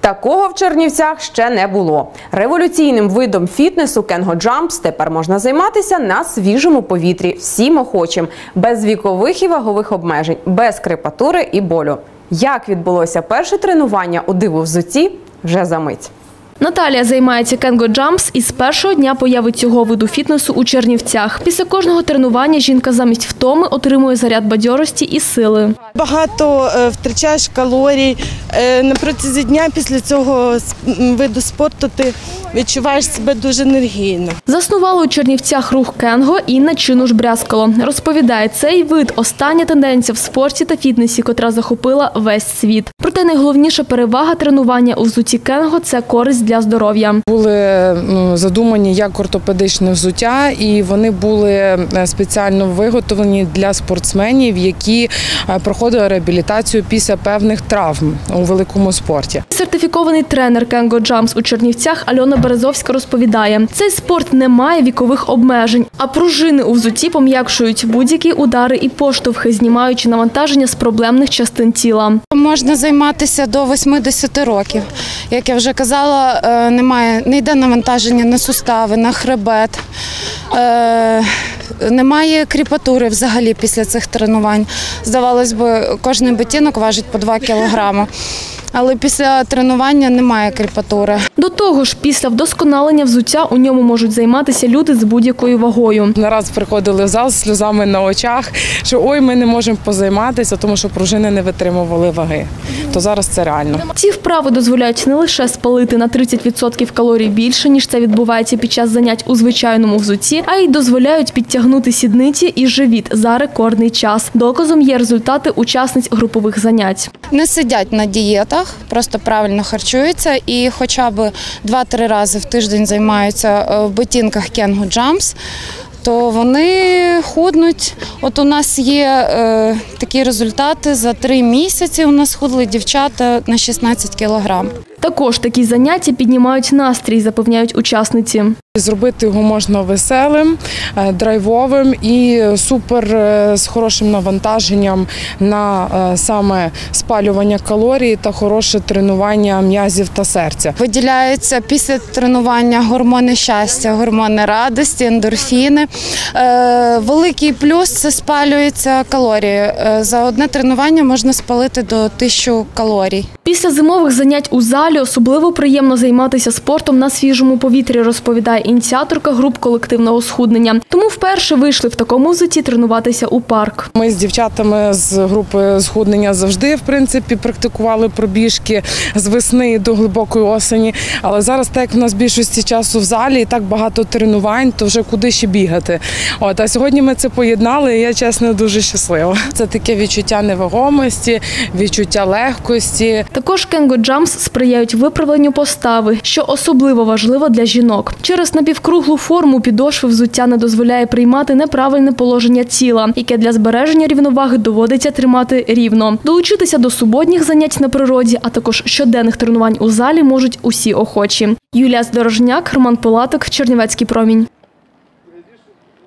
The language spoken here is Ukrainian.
Такого в Чернівцях ще не було. Революційним видом фітнесу Кенго Джампс тепер можна займатися на свіжому повітрі, всім охочим, без вікових і вагових обмежень, без крепатури і болю. Як відбулося перше тренування у диву взуті, вже за мить. Наталія займається Кенго Джампс і з першого дня появи цього виду фітнесу у Чернівцях. Після кожного тренування жінка замість втоми отримує заряд бадьорості і сили. Багато е, втрачаєш калорій. Е, На протязі дня після цього виду спорту ти відчуваєш себе дуже енергійно. Заснувала у Чернівцях рух Кенго Інна Чинуш Брязкало. Розповідає, цей вид остання тенденція в спорті та фітнесі, котра захопила весь світ. Проте найголовніша перевага тренування у взуті Кенго це користь для здоров'я. були ну, задумані як ортопедичне взуття, і вони були е, спеціально виготовлені для спортсменів, які е, проходили реабілітацію після певних травм у великому спорті. Сертифікований тренер Кенго Джамс у Чернівцях Альона Березовська розповідає, цей спорт не має вікових обмежень, а пружини у взуті пом'якшують будь-які удари і поштовхи, знімаючи навантаження з проблемних частин тіла. Можна займатися до 80 років. Як я вже казала, е, немає, не йде навантаження на сустави, на хребет. Е, Немає кріпатури взагалі після цих тренувань. Здавалось би, кожен битінок важить по 2 кілограми. Але після тренування немає кріпатури. До того ж, після вдосконалення взуття у ньому можуть займатися люди з будь-якою вагою. Не раз приходили в зал з сльозами на очах, що ой, ми не можемо позайматися, тому що пружини не витримували ваги. То зараз це реально. Ці вправи дозволяють не лише спалити на 30% калорій більше, ніж це відбувається під час занять у звичайному взутті, а й дозволяють підтягнути сідниці і живіт за рекордний час. Доказом є результати учасниць групових занять. Не сидять на дієтах, просто правильно харчуються і хоча б 2-3 рази в тиждень займаються е, в ботинках Кенго Джампс, то вони худнуть. От у нас є е, такі результати. За 3 місяці у нас худли дівчата на 16 кілограм. Також такі заняття піднімають настрій, запевняють учасниці. Зробити його можна веселим, е, драйвовим і супер е, з хорошим навантаженням на е, саме спалювання калорій та хороше тренування м'язів та серця. Виділяються після тренування гормони щастя, гормони радості, ендорфіни. Великий плюс це спалюються калорії. За одне тренування можна спалити до 1000 калорій. Після зимових занять у залі особливо приємно займатися спортом на свіжому повітрі, розповідає ініціаторка груп колективного схуднення. Тому вперше вийшли в такому взуті тренуватися у парк. Ми з дівчатами з групи схуднення завжди в принципі практикували пробіжки з весни до глибокої осені. Але зараз, так як в нас більшості часу в залі і так багато тренувань, то вже куди ще бігати. От а сьогодні ми це поєднали. і Я чесно дуже щаслива. Це таке відчуття невагомості, відчуття легкості. Також Кенго Джамс сприяють виправленню постави, що особливо важливо для жінок. Через напівкруглу форму підошви взуття не дозволяє приймати неправильне положення тіла, яке для збереження рівноваги доводиться тримати рівно. Долучитися до суботніх занять на природі, а також щоденних тренувань у залі можуть усі охочі. Юлія Здорожняк, Роман Пилаток, Чернівецький промінь.